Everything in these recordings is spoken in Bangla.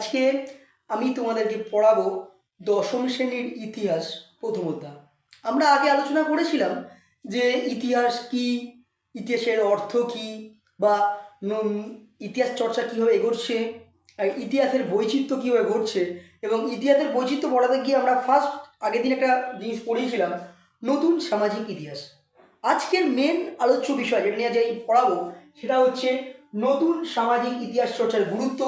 আজকে আমি তোমাদেরকে পড়াবো দশম শ্রেণির ইতিহাস প্রথম অধ্যায়। আমরা আগে আলোচনা করেছিলাম যে ইতিহাস কি, ইতিহাসের অর্থ কি বা ইতিহাস চর্চা কীভাবে এগোচ্ছে আর ইতিহাসের বৈচিত্র্য কীভাবে ঘটছে এবং ইতিহাসের বৈচিত্র্য পড়াতে গিয়ে আমরা ফার্স্ট আগের দিন একটা জিনিস পড়িয়েছিলাম, নতুন সামাজিক ইতিহাস। আজকের মেন আলোচ্য বিষয় যেটা নিয়ে যাই পড়াবো সেটা হচ্ছে নতুন সামাজিক ইতিহাস চর্চার গুরুত্ব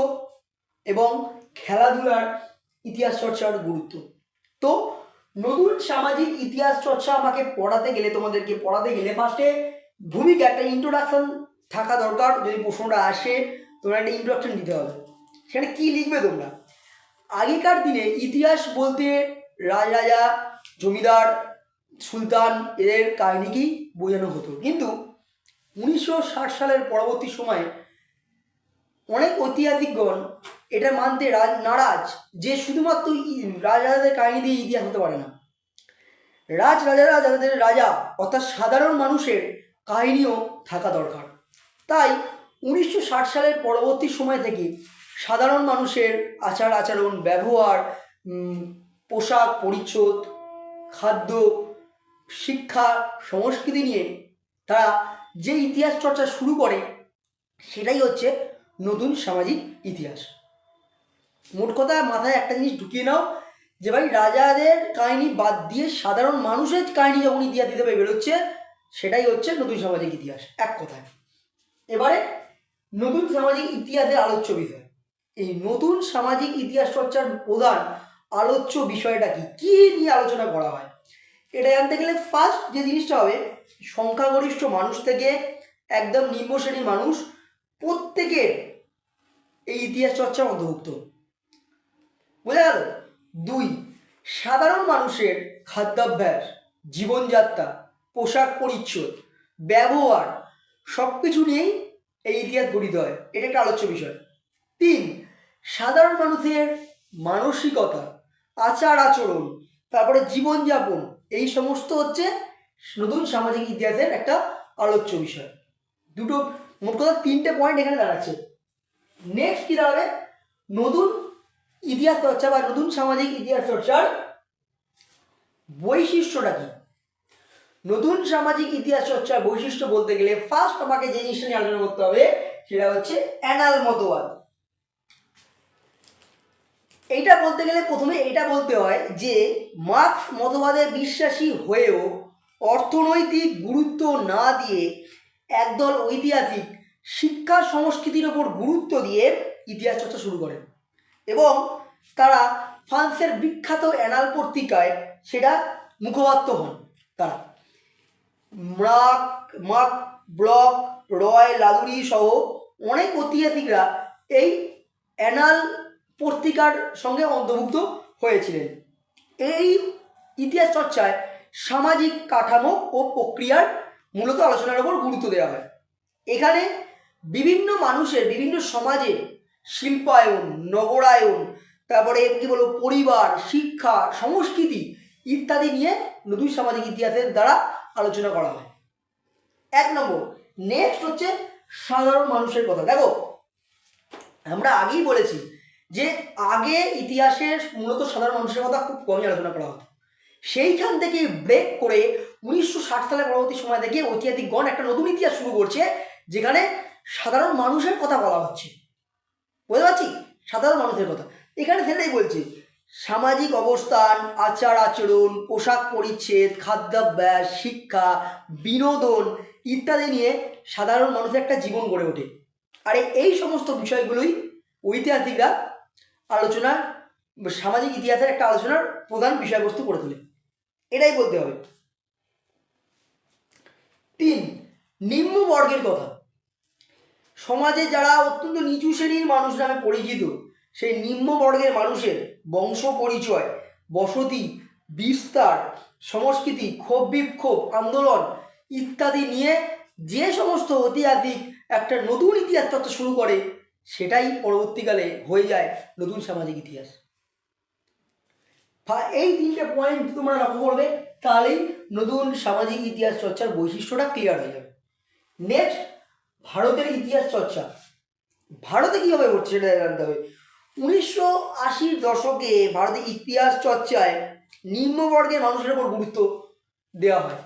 এবং খেলাধুলার ইতিহাস চর্চার গুরুত্ব। তো নতুন সামাজিক ইতিহাস চর্চা আমাকে পড়াতে গেলে, তোমাদেরকে পড়াতে গেলে ফার্স্টে ভূমিকা, একটা ইন্ট্রোডাকশন থাকা দরকার। যদি প্রশ্নটা আসে, তোমরা একটা ইন্ট্রোডাকশন দিতে হবে। সেখানে কী লিখবে তোমরা? আগেকার দিনে ইতিহাস বলতে রাজরাজা, জমিদার, সুলতান, এদের কাহিনীকেই বোঝানো হতো। কিন্তু উনিশশো ষাট সালের পরবর্তী সময়ে অনেক ঐতিহাসিকগণ এটা মানতে রাজ নারাজ যে শুধুমাত্র রাজরাজাদের কাহিনী দিয়ে ইতিহাস হতে পারে না। রাজ রাজারা যাদের রাজা, অর্থাৎ সাধারণ মানুষের কাহিনীও থাকা দরকার। তাই উনিশশো ষাট সালের পরবর্তী সময় থেকে সাধারণ মানুষের আচার আচরণ, ব্যবহার পোশাক পরিচ্ছদ, খাদ্য, শিক্ষা, সংস্কৃতি নিয়ে তারা যে ইতিহাস চর্চা শুরু করে, সেটাই হচ্ছে নতুন সামাজিক ইতিহাস। মোট কথা মাথায় একটা জিনিস ঢুকিয়ে নাও, যে ভাই রাজাদের কাহিনী বাদ দিয়ে সাধারণ মানুষের কাহিনী যখন ইতিহাস দিতে হিসেবে বেরোচ্ছে, সেটাই হচ্ছে নতুন সামাজিক ইতিহাস, এক কথায়। এবারে নতুন সামাজিক ইতিহাসের আলোচ্য বিষয়। এই নতুন সামাজিক ইতিহাস চর্চার প্রধান আলোচ্য বিষয়টা কি? কী নিয়ে আলোচনা করা হয়? এটা জানতে গেলে ফার্স্ট যে জিনিসটা হবে, সংখ্যাগরিষ্ঠ মানুষ থেকে একদম নিম্ন শ্রেণির মানুষ প্রত্যেকের এই ইতিহাস চর্চার অন্তর্ভুক্ত। বোঝা গেল দুই। সাধারণ মানুষের খাদ্যাভ্যাস, জীবনযাত্রা, পোশাক পরিচ্ছদ, ব্যবহার সব কিছু নিয়েই এই ইতিহাস গঠিত হয়। এটা একটা আলোচ্য বিষয়। তিন। সাধারণ মানুষের মানসিকতা, আচার আচরণ, তারপরে জীবনযাপন, এই সমস্ত হচ্ছে নতুন সামাজিক ইতিহাসের একটা আলোচ্য বিষয়। দুটো, মোট কথা তিনটে পয়েন্ট এখানে দাঁড়াচ্ছে। নেক্সট কী দাঁড়াবে? নতুন ইতিহাস চর্চা বা নতুন সামাজিক ইতিহাস চর্চার বৈশিষ্ট্যটা কি? নতুন সামাজিক ইতিহাস চর্চার বৈশিষ্ট্য বলতে গেলে ফার্স্ট আমাকে যে জিনিসটা নিয়ে আলোচনা করতে হবে, সেটা হচ্ছে অ্যানাল মতবাদ। এইটা বলতে গেলে প্রথমে এটা বলতে হয় যে মার্কস মতবাদে বিশ্বাসী হয়েও অর্থনৈতিক গুরুত্ব না দিয়ে একদল ঐতিহাসিক শিক্ষা সংস্কৃতির ওপর গুরুত্ব দিয়ে ইতিহাস চর্চা শুরু করেন। এবং তারা ফ্রান্সের বিখ্যাত অ্যানাল পত্রিকায় সেটা মুখপাত্র হন তারা। মার্ক মার্ক ব্লক, রয়, লালুরি সহ অনেক ঐতিহাসিকরা এই অ্যানাল পত্রিকার সঙ্গে অন্তর্ভুক্ত হয়েছিলেন। এই ইতিহাস চর্চায় সামাজিক কাঠামো ও প্রক্রিয়ার মূলত আলোচনার ওপর গুরুত্ব দেওয়া হয়। এখানে বিভিন্ন মানুষের, বিভিন্ন সমাজে শিল্পায়ন, নগরায়ন, তারপরে কী বলব, পরিবার, শিক্ষা, সংস্কৃতি ইত্যাদি নিয়ে নতুন সামাজিক ইতিহাসের দ্বারা আলোচনা করা হয়। এক নম্বর নেক্সট হচ্ছে সাধারণ মানুষের কথা। দেখো, আমরা আগেই বলেছি যে আগে ইতিহাসের মূলত সাধারণ মানুষের কথা খুব কমই আলোচনা করা হতো। সেইখান থেকে ব্রেক করে উনিশশো ষাট সালের পরবর্তী সময় থেকে ঐতিহাসিকগণ একটা নতুন ইতিহাস শুরু করছে, যেখানে সাধারণ মানুষের কথা বলা হচ্ছে। বুঝতে পারছি? সাধারণ মানুষের কথা। এখানে সেটাই বলছি। সামাজিক অবস্থান, আচার আচরণ, পোশাক পরিচ্ছেদ, খাদ্যাভ্যাস, শিক্ষা, বিনোদন ইত্যাদি নিয়ে সাধারণ মানুষের একটা জীবন গড়ে ওঠে। আর এই সমস্ত বিষয়গুলোই ঐতিহাসিকরা আলোচনার, সামাজিক ইতিহাসের একটা আলোচনার প্রধান বিষয়বস্তু করে তোলে। এটাই বলতে হবে। তিন, নিম্নবর্গের কথা। সমাজে যারা অত্যন্ত নিচু শ্রেণির মানুষ নামে পরিচিত, সেই নিম্নবর্গের মানুষের বংশ পরিচয় বসতি, বিস্তার, সংস্কৃতি, ক্ষোভ বিক্ষোভ, আন্দোলন ইত্যাদি নিয়ে যে সমস্ত ঐতিহাসিক একটা নতুন ইতিহাস চর্চা শুরু করে, সেটাই পরবর্তীকালে হয়ে যায় নতুন সামাজিক ইতিহাস। এই তিনটে পয়েন্ট তোমরা লক্ষ্য করবে, তাহলেই নতুন সামাজিক ইতিহাস চর্চার বৈশিষ্ট্যটা ক্লিয়ার হয়ে যাবে। নেক্সট ভারতের ইতিহাস চর্চা। ভারতে কীভাবে হচ্ছে সেটা জানতে হবে। উনিশশো আশির দশকে ভারতের ইতিহাস চর্চায় নিম্নবর্গের মানুষের উপর গুরুত্ব দেওয়া হয়।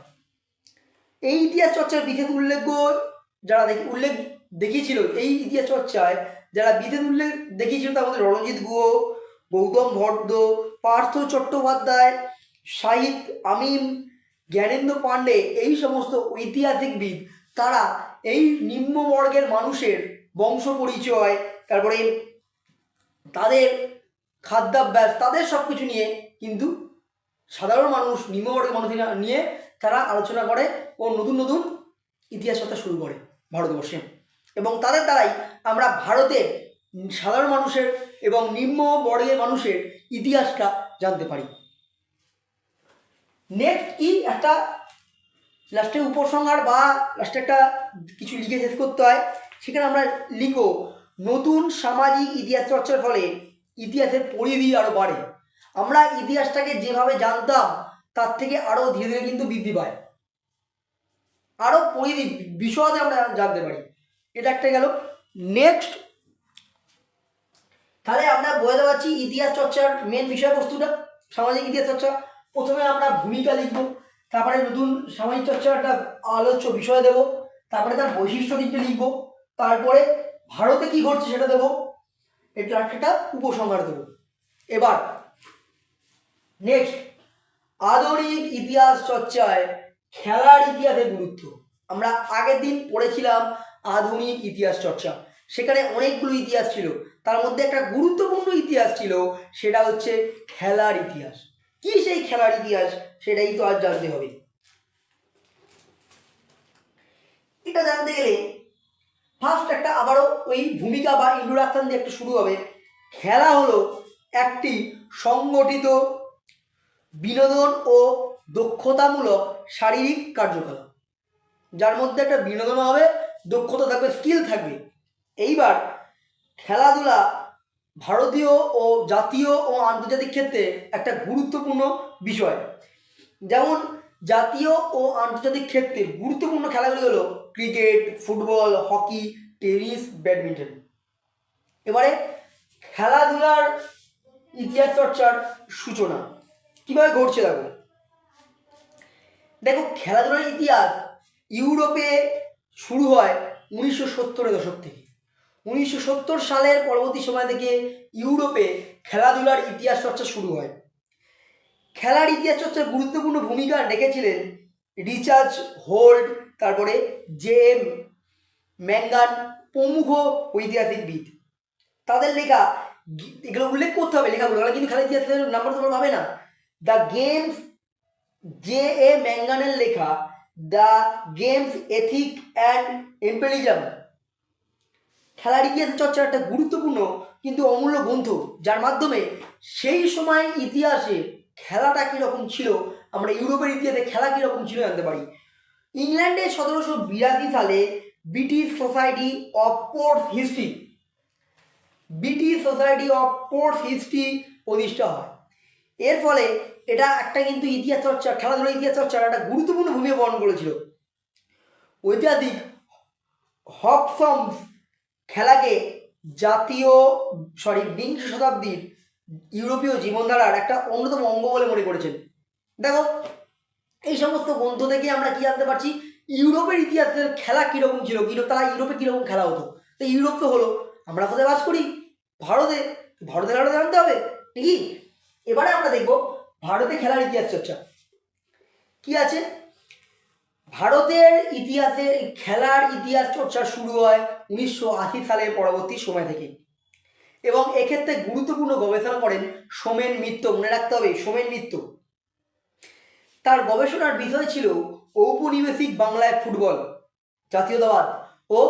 এই ইতিহাস চর্চার বিশেষ উল্লেখ্য যারা দেখি, উল্লেখ দেখিয়েছিল এই ইতিহাস চর্চায় যারা বিশেষ উল্লেখ দেখিয়েছিল তার মধ্যে রণজিৎ গুহ, গৌতম ভট্ট পার্থ চট্টোপাধ্যায়, শাহিদ আমিন, জ্ঞানেন্দ্র পাণ্ডে এই সমস্ত ঐতিহাসিকবিদ তারা এই নিম্নবর্গের মানুষের বংশ পরিচয়, তারপরে তাদের খাদ্যাভ্যাস, তাদের সব কিছু নিয়ে কিন্তু সাধারণ মানুষ, নিম্নবর্গের মানুষ নিয়ে তারা আলোচনা করে ও নতুন নতুন ইতিহাস চর্চা শুরু করে ভারতবর্ষে। এবং তাদের দ্বারাই আমরা ভারতে সাধারণ মানুষের এবং নিম্ন বর্গের মানুষের ইতিহাসটা জানতে পারি। নেক্সট কি? একটা লাস্টে উপসংহার বা লাস্টে একটা কিছু লিখে শেষ করতে হয়, সেখানে আমরা লিখব নতুন সামাজিক ইতিহাস চর্চার ফলে ইতিহাসের পরিধি আরও বাড়ে। আমরা ইতিহাসটাকে যেভাবে জানতাম, তার থেকে আরও ধীরে ধীরে কিন্তু বৃদ্ধি পায়। আরও পরিধি, বিশদে আমরা জানতে পারি। এটা একটা গেল। নেক্সট তাহলে আমরা বোঝাতে পারছি ইতিহাস চর্চার মেন বিষয়বস্তুটা, সামাজিক ইতিহাস চর্চা। প্রথমে আমরা ভূমিকা লিখব। তারপরে নতুন সামাজিক চর্চার একটা আলোচ্য বিষয় দেব, তারপরে তার বৈশিষ্ট্য দিকটা লিখব, তারপরে ভারতে কি ঘটছে সেটা দেবো এটা একটা উপসংহার দেবো। এবার নেক্সট আধুনিক ইতিহাস চর্চায় খেলার ইতিহাসের গুরুত্ব। আমরা আগের দিন পড়েছিলাম আধুনিক ইতিহাস চর্চা। সেখানে অনেকগুলো ইতিহাস ছিল। তার মধ্যে একটা গুরুত্বপূর্ণ ইতিহাস ছিল, সেটা হচ্ছে খেলার ইতিহাস। কি সেই খেলার ইতিহাস সেটাই তো আজ জানতে হবে। এটা জানতে গেলে ফার্স্ট একটা আবারও ওই ভূমিকা বা ইন্ট্রোডাকশন দিয়ে একটু শুরু হবে। খেলা হলো একটি সংগঠিত বিনোদন ও দক্ষতামূলক শারীরিক কার্যকলাপ। যার মধ্যে একটা বিনোদন হবে, দক্ষতা থাকবে স্কিল থাকবে। এইবার খেলাধুলা ভারতীয় ও জাতীয় ও আন্তর্জাতিক ক্ষেত্রে একটা গুরুত্বপূর্ণ বিষয়। যেমন, জাতীয় ও আন্তর্জাতিক ক্ষেত্রে গুরুত্বপূর্ণ খেলাগুলি হলো cricket, football, hockey, tennis, badminton. এবারে খেলাধুলার ইতিহাস চর্চার সূচনা। কীভাবে ঘটছে দেখো? দেখো, খেলাধুলার ইতিহাস ইউরোপে শুরু হয় উনিশশো সত্তরের দশক থেকে। উনিশশো সত্তর সালের পরবর্তী সময় থেকে ইউরোপে খেলাধুলার ইতিহাস চর্চা শুরু হয়। খেলার ইতিহাস চর্চার গুরুত্বপূর্ণ ভূমিকা রেখেছিলেন রিচার্জ হোল্ড, তারপরে জে এম ম্যাঙ্গান প্রমুখ ঐতিহাসিকবিদ তাদের লেখা এগুলো উল্লেখ করতে হবে লেখাগুলো কিন্তু খেলার ইতিহাসের নাম্বার তোমরা পাবে না। দ্য গেমস জে এ ম্যাঙ্গানের লেখা the games ethic and imperialism খেলার ইতিহাস চর্চার একটা গুরুত্বপূর্ণ কিন্তু অমূল্য গ্রন্থ, যার মাধ্যমে সেই সময় ইতিহাসে খেলাটা কীরকম ছিল, আমরা ইউরোপের ইতিহাসে খেলা কীরকম ছিল জানতে পারি। ইংল্যান্ডে সতেরোশো বিরাশি সালে British Society of Sports History British Society of Sports History প্রতিষ্ঠা হয়। এর ফলে এটা একটা কিন্তু ইতিহাস চর্চা, খেলাধুলার ইতিহাস চর্চার একটা গুরুত্বপূর্ণ ভূমিকা বহন করেছিল। ঐতিহাসিক হপসমস খেলাকে জাতীয় সরি বিংশ শতাব্দীর ইউরোপীয় জীবনধারার একটা অন্যতম অঙ্গ বলে মনে করেছেন। দেখো, এই সমস্ত গ্রন্থ থেকে আমরা কি জানতে পারছি? ইউরোপের ইতিহাসের খেলা কীরকম ছিল? কীরকম তারা ইউরোপে কীরকম খেলা হতো? তো ইউরোপ তো হলো, আমরা কোথায় বাস করি? ভারতে। ভারতের খেলাটা জানতে হবে ঠিকই এবারে আমরা দেখব ভারতে খেলার ইতিহাস চর্চা। কি আছে? ভারতের ইতিহাসে খেলার ইতিহাস চর্চা শুরু হয় উনিশশো আশি সালের পরবর্তী সময় থেকে। এবং এক্ষেত্রে গুরুত্বপূর্ণ গবেষণা করেন সোমেন মিত্র মনে রাখতে হবে, সোমেন মিত্র তার গবেষণার বিষয় ছিল ঔপনিবেশিক বাংলায় ফুটবল, জাতীয়তাবাদ ও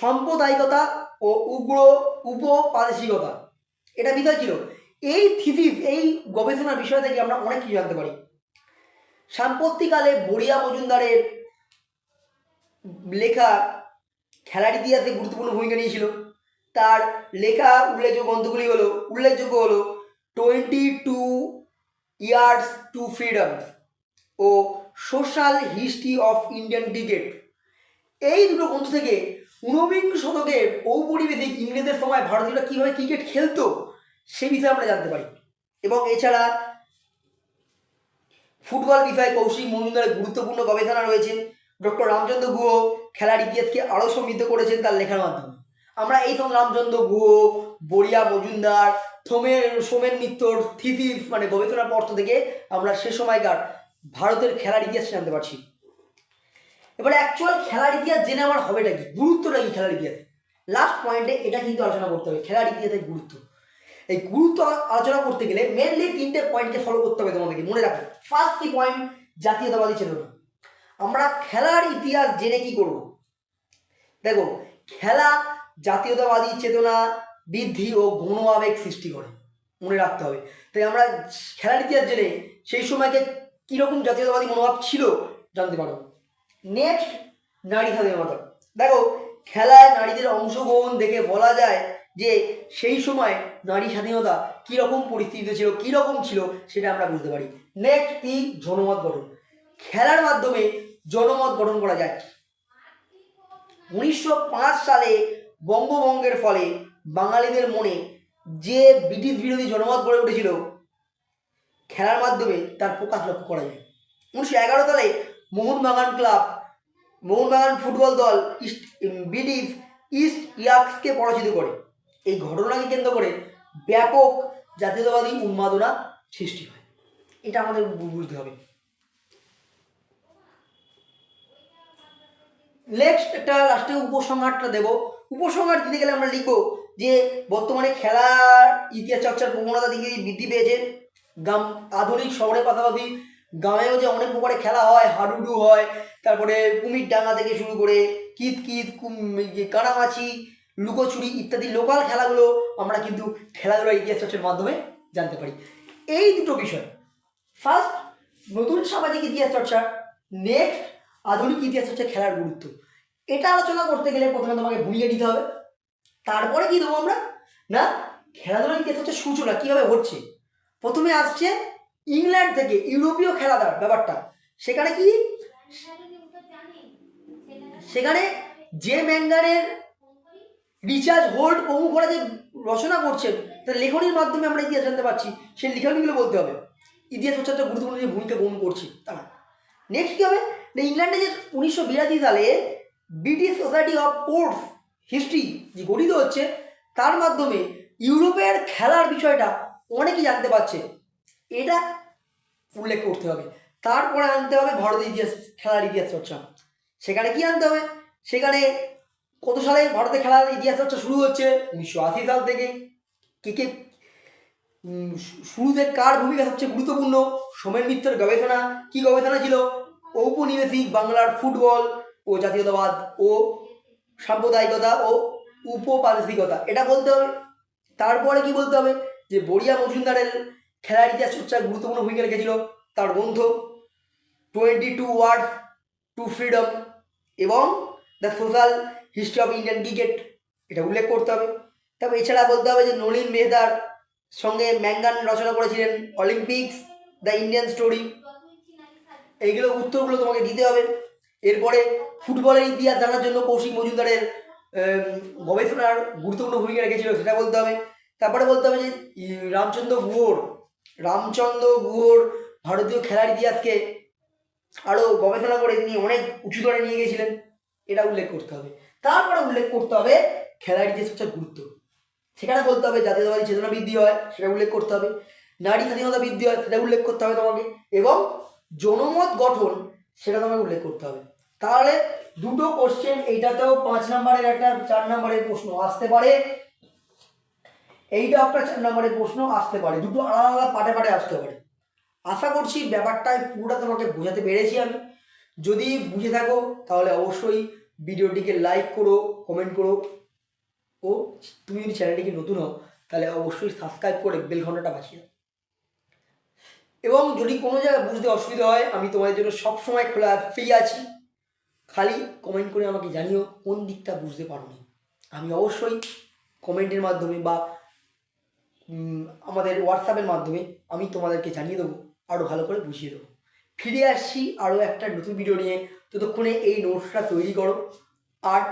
সাম্প্রদায়িকতা ও উগ্র উপপ্রাদেশিকতা। এটা বিষয় ছিল। এই থিসিস, এই গবেষণার বিষয় থেকে আমরা অনেক কিছু জানতে পারি। সাম্প্রতিককালে বড়িয়া মজুমদারের লেখা খেলার ইতিহাসে গুরুত্বপূর্ণ ভূমিকা নিয়েছিল। তার লেখা উল্লেখযোগ্য গ্রন্থগুলি হলো, উল্লেখযোগ্য হলো, twenty two years to freedom O social history of Indian cricket. এই দুটো গ্রন্থ থেকে ঊনবিংশ শতকের ঔপনিবেশিক ইংরেজদের সময় ভারতীয়রা কীভাবে ক্রিকেট খেলতো, সে বিষয়ে আমরা জানতে পারি। এবং এছাড়া ফুটবল বিষয়ে কৌশিক মজুমদারের গুরুত্বপূর্ণ গবেষণা রয়েছে ডক্টর রামচন্দ্র গুহ খেলার ইতিহাসকে আরও সমৃদ্ধ করেছেন তার লেখার মাধ্যমে। আমরা এই সময় রামচন্দ্র গুহ বরিয়া মজুমদার, থোমের, সোমেন মিত্তর থিসিস মানে গবেষণার পত্র থেকে আমরা সে সময়কার ভারতের খেলার ইতিহাস জানতে পারছি। এবারে অ্যাকচুয়াল খেলার ইতিহাস জেনে আমার হবেটা কি? গুরুত্বটা কি খেলার ইতিহাসে? লাস্ট পয়েন্টে এটা কিন্তু আলোচনা করতে হবে। খেলার ইতিহাসের গুরুত্ব। এই গুরুত্ব আলোচনা করতে গেলে মেনলি তিনটে পয়েন্টকে ফলো করতে হবে তোমাদেরকে, মনে রাখো ফার্স্ট কি পয়েন্ট জাতীয়তাবাদী চেতনা। আমরা খেলার ইতিহাস জেনে কি করব? দেখো, খেলা জাতীয়তাবাদী চেতনা, বৃদ্ধি ও গণ আবেগ সৃষ্টি করে, মনে রাখতে হবে। তাই আমরা খেলার ইতিহাস জেনে সেই সময়কে কীরকম জাতীয়তাবাদী মনোভাব ছিল জানতে পারো। নেক্সট নারী স্বাধীনতা। দেখো, খেলায় নারীদের অংশগ্রহণ দেখে বলা যায় যে সেই সময় নারী স্বাধীনতা কীরকম পরিস্থিতিতে ছিল, কীরকম ছিল সেটা আমরা বুঝতে পারি। নেক্সট কি জনমত গঠন। খেলার মাধ্যমে জনমত গঠন করা যায়। উনিশশো পাঁচ সালে বঙ্গভঙ্গের ফলে বাঙালিদের মনে যে ব্রিটিশ বিরোধী জনমত গড়ে উঠেছিল, খেলার মাধ্যমে তার প্রকাশ লক্ষ্য করা যায়। উনিশশো এগারো সালে মোহনবাগান ক্লাব, মোহনবাগান ফুটবল দল ইস্ট ব্রিটিশ ইস্ট ইয়ার্কসকে পরাজিত করে। এই ঘটনাকে কেন্দ্র করে ব্যাপক জাতীয়তাবাদী উন্মাদনা সৃষ্টি হয়। এটা আমাদের বুঝতে হবে। নেক্সট একটা লাস্টে উপসংহারটা দেব। উপসংহার দিতে গেলে আমরা লিখব যে, বর্তমানে খেলার ইতিহাস, চর্চার প্রবণতা দিকে বৃদ্ধি পেয়েছে। গ্রাম, আধুনিক শহরের পাশাপাশি গ্রামেও যে অনেক প্রকারে খেলা হয়, হাডুডু হয়, তারপরে কুমির ডাঙ্গা থেকে শুরু করে কিত কিত কানামাছি লুকোচুরি ইত্যাদি লোকাল খেলাগুলো আমরা কিন্তু খেলাধুলার ইতিহাস চর্চার মাধ্যমে জানতে পারি। এই দুটো বিষয়। ফার্স্ট নতুন সামাজিক ইতিহাস চর্চা। নেক্সট আধুনিক ইতিহাস চর্চা খেলার গুরুত্ব। এটা আলোচনা করতে গেলে প্রথমে তোমাকে ভুলিয়ে দিতে হবে। তারপরে কি দেবো আমরা? না খেলাধুলার ইতিহাস হচ্ছে সূচনা কীভাবে হচ্ছে? প্রথমে আসছে ইংল্যান্ড থেকে ইউরোপীয় খেলাধুলার ব্যাপারটা। সেখানে কি? সেখানে যে ম্যাঙ্গানের রিচার্জ হোল্ড প্রমুখরা যে রচনা করছেন, তার লেখনির মাধ্যমে আমরা ইতিহাস জানতে পারছি, সেই লেখনীগুলো বলতে হবে। ইতিহাস হচ্ছে একটা গুরুত্বপূর্ণ যে ভূমিকা গ্রহণ করছে তারা। নেক্সট কী হবে? না ইংল্যান্ডে যে উনিশশো বিরাশি সালে British Society of Sports History যে গঠিত হচ্ছে, তার মাধ্যমে ইউরোপের খেলার বিষয়টা অনেকেই জানতে পারছে। এটা উল্লেখ করতে হবে। তারপরে আনতে হবে ভারতের ইতিহাস, খেলার ইতিহাস চর্চা। সেখানে কি আনতে হবে? সেখানে কত সালে ভারতে খেলার ইতিহাস চর্চা শুরু হচ্ছে উনিশশো আশি সাল থেকে কে কে শুরুতে কার ভূমিকা সবচেয়ে গুরুত্বপূর্ণ? সোমেন মিত্রের গবেষণা। কি গবেষণা ছিল? ঔপনিবেশিক বাংলার ফুটবল ও জাতীয়তাবাদ ও সাম্প্রদায়িকতা ও উপপ্রাদেশিকতা এটা বলতে হবে। তারপরে কি বলতে হবে? যে বড়িয়া মজুমদারের খেলার ইতিহাস চর্চার গুরুত্বপূর্ণ ভূমিকা রেখেছিল। তার গ্রন্থ, twenty two words to freedom এবং the social history of Indian cricket এটা উল্লেখ করতে হবে। তারপর এছাড়া বলতে হবে যে নলিন মেহতার সঙ্গে ম্যাঙ্গান রচনা করেছিলেন অলিম্পিক্স দ্য ইন্ডিয়ান স্টোরি এইগুলো উত্তরগুলো তোমাকে দিতে হবে। এরপরে ফুটবলের ইতিহাস জানার জন্য কৌশিক মজুমদারের গবেষণার গুরুত্বপূর্ণ ভূমিকা রেখেছিল, সেটা বলতে হবে। তারপরে বলতে হবে যে রামচন্দ্র গুহর রামচন্দ্র গুহর ভারতীয় খেলার ইতিহাসকে আরও গবেষণা করে তিনি অনেক উঁচু করে নিয়ে গেছিলেন এটা উল্লেখ করতে হবে। তারপরে উল্লেখ করতে হবে খেলার ইতিহাস হচ্ছে গুরুত্ব। সেখানে বলতে হবে জাতীয়তাবাদী চেতনা বৃদ্ধি হয়, সেটা উল্লেখ করতে হবে। নারী স্বাধীনতা বৃদ্ধি হয়, সেটা উল্লেখ করতে হবে তোমাকে। এবং জনমত গঠন, সেটা তোমাকে উল্লেখ করতে হবে। তাহলে দুটো কোশ্চেন এইটাতেও পাঁচ নাম্বারের একটা, চার নাম্বারের প্রশ্ন আসতে পারে। এইটা একটা চার নাম্বারের প্রশ্ন আসতে পারে। দুটো আলাদা আলাদা পাটে পাটে আসতে পারে। আশা করছি ব্যাপারটাই পুরোটা তোমাকে বোঝাতে পেরেছি আমি। যদি বুঝে থাকো, তাহলে অবশ্যই ভিডিওটিকে লাইক করো কমেন্ট করো ও তুমি যদি চ্যানেলটিকে নতুন হও, তাহলে অবশ্যই সাবস্ক্রাইব করে বেল ঘন্টাটা বাঁচিয়ে। এবং যদি কোনো জায়গায় বুঝতে অসুবিধা হয়, আমি তোমাদের জন্য সবসময় খোলা ফ্রি আছি। খালি কমেন্ট করে আমাকে জানিও, কোন দিকটা বুঝতে পারোনি। আমি অবশ্যই কমেন্টের মাধ্যমে বা আমাদের হোয়াটসঅ্যাপের মাধ্যমে আমি তোমাদেরকে জানিয়ে দেবো আরও ভালো করে বুঝিয়ে দেবো। ফিরে আসছি আরও একটা নতুন ভিডিও নিয়ে। ততক্ষণে এই নোটসটা তৈরি করো আর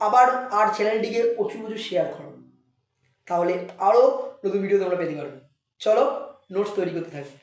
আবার আর চ্যানেলটিকে প্রচুর প্রচুর শেয়ার করো। তাহলে আরও নতুন ভিডিও তোমরা পেতে পারবে। চলো নোটস তৈরি করতে থাকবে